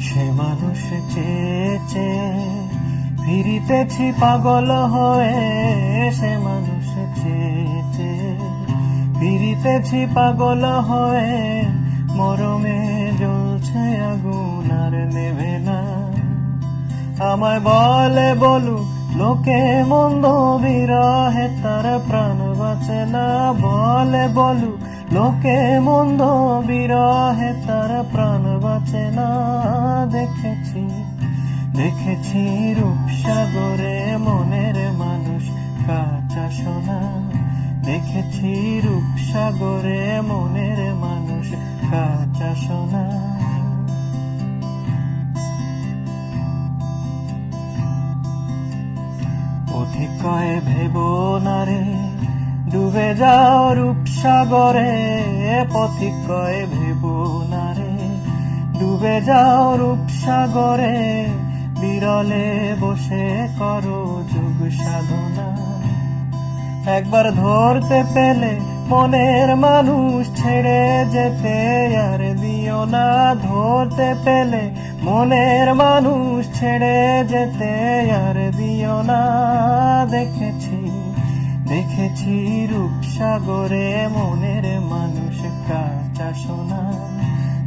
সে মানুষ চেয়েছে, ফিরিতেছি পাগল হয়ে। সে মানুষ চেয়েছে, ফিরিতেছি পাগল হয়ে। মরমে জ্বলছে আগুন আর নেবে না। আমায় বলে বলু লোকে মন্দ বিরহে, তার প্রাণ বাঁচে না। বলে বলু লোকে মন্দ বিরহে, তার প্রাণ বাঁচে না। দেখেছি রূপসাগরে মনের মানুষ, কাঁচা সোনা। দেখেছি রূপসাগরে মনের মানুষ, কাঁচা সোনা। অধিক কয়ে ভেব না রে, ডুবে যাও পথিক কয়ে ভেব না রে, ডুবে যাও রূপসাগরে। বিরলে বসে করো যোগ সাধনা। একবার ধরতে পেলে মনের মানুষ ছেড়ে যেতে আর দিও না। ধরতে পেলে মনের মানুষ ছেড়ে যেতে আর দিও না। দেখেছি দেখেছি রূপসাগরে মনের মানুষ কাঁচা সোনা।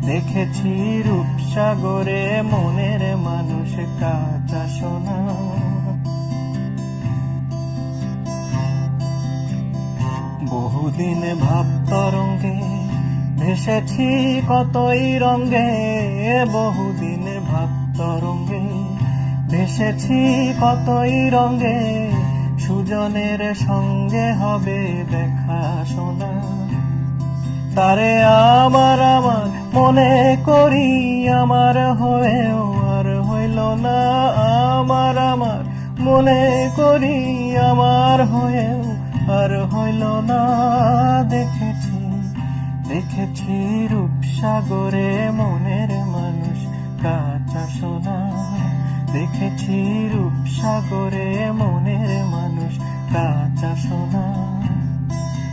দেখেছি রূপসাগরে মনের মানুষ কাঁচা সোনা। বহুদিন ভাব তরঙ্গে ভেসেছি কতই রঙ্গে, বহুদিন ভাব তরঙ্গে ভেসেছি কতই রঙ্গে, সুজনের সঙ্গে হবে দেখা শোনা। তারে আমার আমার মনে করি আমার হয়েও আর হইল না। আমার আমার মনে করি আমার হয়েও আর হইল না। দেখেছি দেখেছি রূপসাগরে মনের মানুষ কাঁচা সোনা। দেখেছি রূপসাগরে মনের মানুষ কাঁচা সোনা।